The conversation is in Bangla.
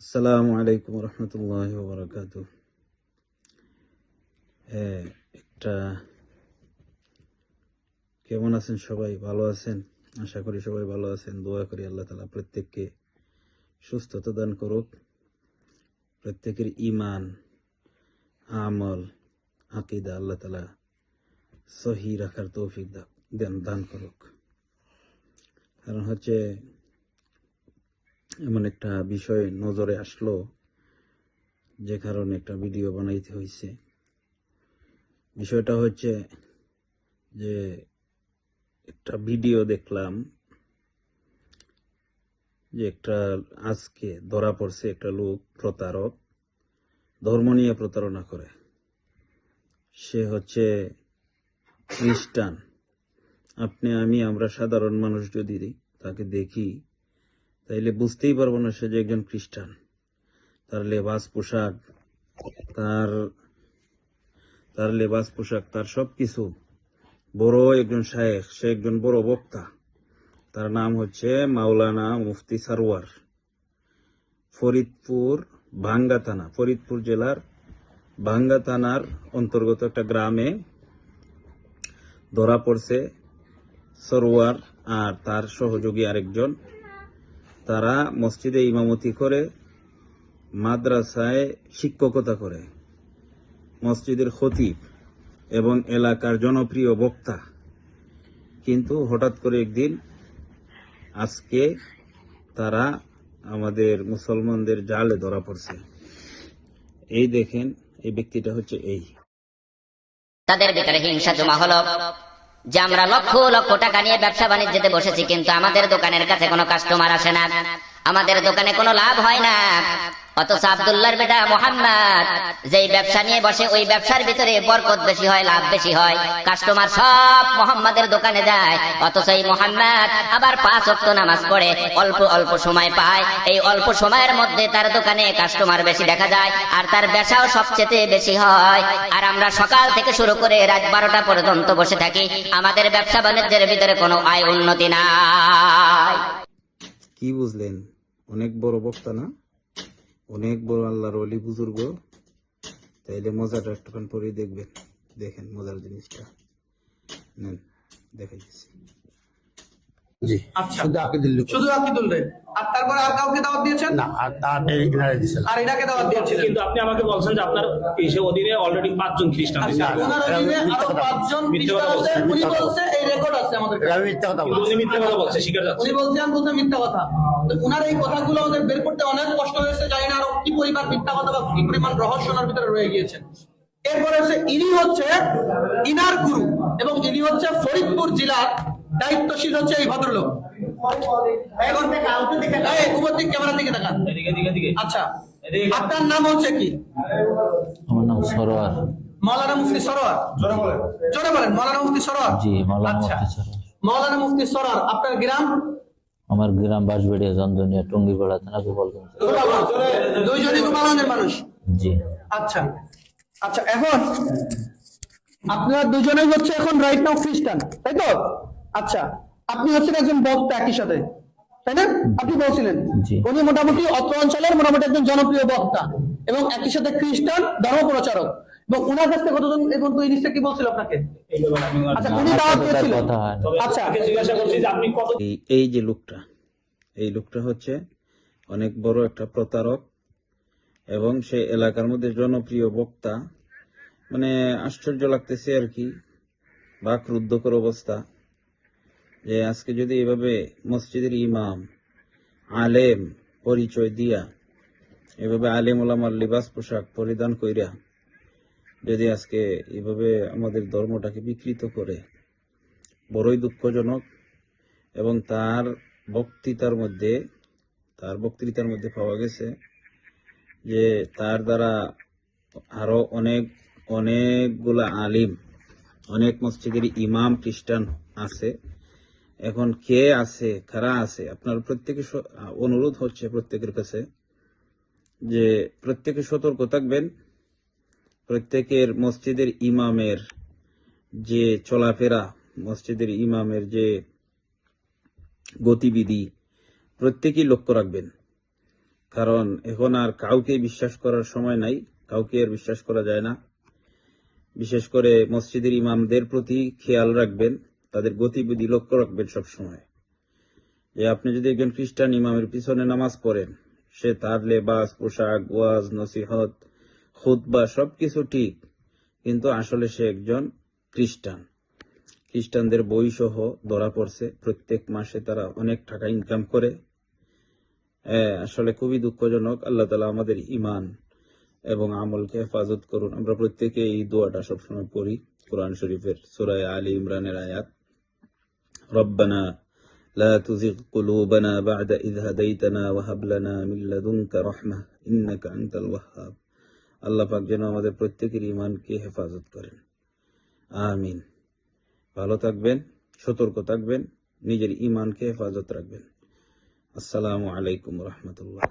আসসালামু আলাইকুম রহমতুল্লাহ বরকাত হ্যাঁ একটা কেমন আছেন সবাই? ভালো আছেন? আশা করি সবাই ভালো আছেন। দোয়া করি আল্লাহ তালা প্রত্যেককে সুস্থতা দান করুক। প্রত্যেকের ইমান আমল, আকিদা আল্লাহ তালা সহি রাখার তৌফিক দেন, দান করুক। কারণ হচ্ছে এমন একটা বিষয় নজরে আসলো যে কারণে একটা ভিডিও বানাইতে হয়েছে বিষয়টা হচ্ছে যে একটা ভিডিও দেখলাম যে একটা আজকে ধরা পড়ছে একটা লোক প্রতারক, ধর্ম নিয়ে প্রতারণা করে। সে হচ্ছে খ্রিস্টান। আপনি, আমি, আমরা সাধারণ মানুষ যদি তাকে দেখি তাইলে বুঝতেই পারব না সে যে একজন খ্রিস্টান। তার লেবাস, পোশাক, তার তার লেবাস, পোশাক, তার সবকিছু। বড় একজন শায়েখ, সে একজন বড় বক্তা। তার নাম হচ্ছে মাওলানা মুফতি সারোয়ার। ফরিদপুর ভাঙ্গা থানা, ফরিদপুর জেলার ভাঙ্গা থানার অন্তর্গত একটা গ্রামে ধরা পড়ছে সরোয়ার আর তার সহযোগী আরেকজন। তারা মসজিদে ইমামতি করে, মাদ্রাসায় শিক্ষকতা করে। মসজিদের খতিব এবং এলাকার জনপ্রিয় বক্তা। কিন্তু হঠাৎ করে একদিন আজকে তারা আমাদের মুসলমানদের জালে ধরা পড়ছে। এই দেখেন, এই ব্যক্তিটা হচ্ছে এই। তাদের ভিতরে হিংসা জমা হলো। যে আমরা লক্ষ লক্ষ টাকা নিয়ে ব্যবসা বাণিজ্যতে বসেছি, কিন্তু আমাদের দোকানের কাছে কোনো কাস্টমার আসে না। আমাদের দোকানে কোনো লাভ হয় না। অথচ আবদুল্লাহর বেটা মোহাম্মদ, যেই ব্যবসা নিয়ে বসে, ওই ব্যবসার ভিতরে বরকত বেশি হয়, লাভ বেশি হয়। কাস্টমার সব মোহাম্মদের দোকানে যায়। অথচ এই মোহাম্মদ আবার পাঁচ অক্ত নামাজ পড়ে, অল্প অল্প সময় পায়। এই অল্প সময়ের মধ্যে তার দোকানে কাস্টমার বেশি দেখা যায়, আর তার ব্যবসাও সবচেয়ে বেশি হয়। আর আমরা সকাল থেকে শুরু করে রাত বারোটা পর্যন্ত বসে থাকি। আমাদের ব্যবসা বাণিজ্যের ভিতরে কোনো আয় উন্নতি নাই। কি বুঝলেন? অনেক বড় বক্তা না? অনেক বড় আল্লাহর অলি বুজুর্গ। তাইলে মজাটা একটুখান পরেই দেখবেন। দেখেন মজার জিনিসটা। নেন জি। আচ্ছা। শুধু আকিদুল শুধু আকিদুল আর তারপরে আর কাউকে দাওয়াত দিয়েছেন? না আর তার এনারে দিছিল আর এটাকে দাওয়াত দিয়েছিলেন? কিন্তু আপনি আমাকে বলছেন যে আপনার এসে অধীনে অলরেডি পাঁচজন খ্রিস্টান আচ্ছা আছে। ওনার অধীনে আরও পাঁচজন খ্রিস্টান আছে। উনি বলছে এই রেকর্ড আছে আমাদের আমি মিথ্যা কথা বলছি। উনি মিথ্যে কথা বলছে স্বীকার যাচ্ছে উনি বলছেন বলতে মিথ্যা কথা। তো উনার এই কথাগুলো আমাদের বের করতে অনেক কষ্ট হয়েছে জানি না আরও কি পরিমাণ মিথ্যা কথা বা কি পরিমাণ রহস্য ওনার ভিতরে রয়ে গিয়েছেন এরপরে হচ্ছে ইনি হচ্ছে ইনার গুরু এবং ইনি হচ্ছে ফরিদপুর জেলার দায়িত্বশীল হচ্ছে এই ভদ্রলোক। এখন উপর দিক ক্যামেরার দিকে তাকান। এদিকে এদিকে এদিকে। আচ্ছা আপনার নাম হচ্ছে কি? আমার নাম সরোয়ার। মাওলানা মুফতি সরোয়ার? জোরে বলেন। মাওলানা মুফতি সরোয়ার? জি মাওলানা আচ্ছা। মুফতি সরোয়ার। মাওলানা মুফতি সরোয়ার আপনার গ্রাম? আমার গ্রাম বাঁশবেড়িয়া জন্দনিয়া টঙ্গিপাড়া থানা গোপালগঞ্জ দুইজনই গোপালগঞ্জের মানুষ? জি। আচ্ছা। আচ্ছা এখন আপনারা দুজনেই হচ্ছে এখন রাইট নাও খ্রিস্টান তাই তো? আচ্ছা আপনি হচ্ছেন একজন বক্তা একই সাথে তাই না? আপনি বলছিলেন। উনি মোটামুটি অত্র অঞ্চলের মোটামুটি একজন জনপ্রিয় বক্তা এবং একই সাথে খ্রিস্টান ধর্ম প্রচারক এবং উনার কাছ থেকে কতজন তুই জিনিসটা কি বলছিল আপনাকে? এই আচ্ছা উনি দাওয়াত তবে আচ্ছা। জিজ্ঞাসা করছি যে আপনি কত এই এই যে লোকটা এই লোকটা হচ্ছে অনেক বড় একটা প্রতারক এবং সে এলাকার মধ্যে জনপ্রিয় বক্তা। মানে আশ্চর্য লাগতেছে আর কি বা ক্রুদ্ধকর অবস্থা। যে আজকে যদি এভাবে মসজিদের ইমাম, আলেম পরিচয় দিয়া, এভাবে আলেম ওলামার লিবাস পোশাক পরিধান কইরা যদি আজকে এভাবে আমাদের ধর্মটাকে বিকৃত করে, বড়ই দুঃখজনক এবং তার বক্তৃতার মধ্যে, তার বক্তৃতার মধ্যে পাওয়া গেছে যে তার দ্বারা আরও অনেক, অনেকগুলা আলিম, অনেক মসজিদের ইমাম খ্রিস্টান আছে। এখন কে আছে, কারা আছে, আপনার প্রত্যেকে অনুরোধ হচ্ছে প্রত্যেকের কাছে যে প্রত্যেকে সতর্ক থাকবেন। প্রত্যেকের মসজিদের ইমামের যে চলাফেরা, মসজিদের ইমামের যে গতিবিধি, প্রত্যেকেই লক্ষ্য রাখবেন। কারণ এখন আর কাউকে বিশ্বাস করার সময় নাই, কাউকে আর বিশ্বাস করা যায় না। বিশেষ করে মসজিদের ইমামদের প্রতি খেয়াল রাখবেন। তাদের গতিবিধি লক্ষ্য রাখবেন সবসময়। যে আপনি যদি একজন খ্রিস্টান ইমামের পিছনে নামাজ পড়েন, সে তার লেবাস, পোশাক, ওয়াজ, নসিহত, খুতবা সবকিছু ঠিক, কিন্তু আসলে সে একজন খ্রিস্টান। খ্রিস্টানদের বই সহ ধরা পড়ছে, প্রত্যেক মাসে তারা অনেক টাকা ইনকাম করে। আসলে খুবই দুঃখজনক, আল্লাহ তালা আমাদের ইমান এবং আমলকে হেফাজত করুন। আমরা প্রত্যেকে এই দোয়াটা সবসময় পড়ি, কোরআন শরীফের সুরায় আলী ইমরানের আয়াত। রব্বানা لا تزغ قلوبنا بعد إذ هديتنا وهب لنا من لدنك رحمة إنك أنت الوهاب আল্লাহ পাক যেন আমাদের প্রত্যেকের ইমানকে হেফাজত করেন আমিন ভালো থাকবেন সতর্ক থাকবেন নিজের ইমানকে হেফাজত রাখবেন আসসালামু আলাইকুম রহমতুল্লাহ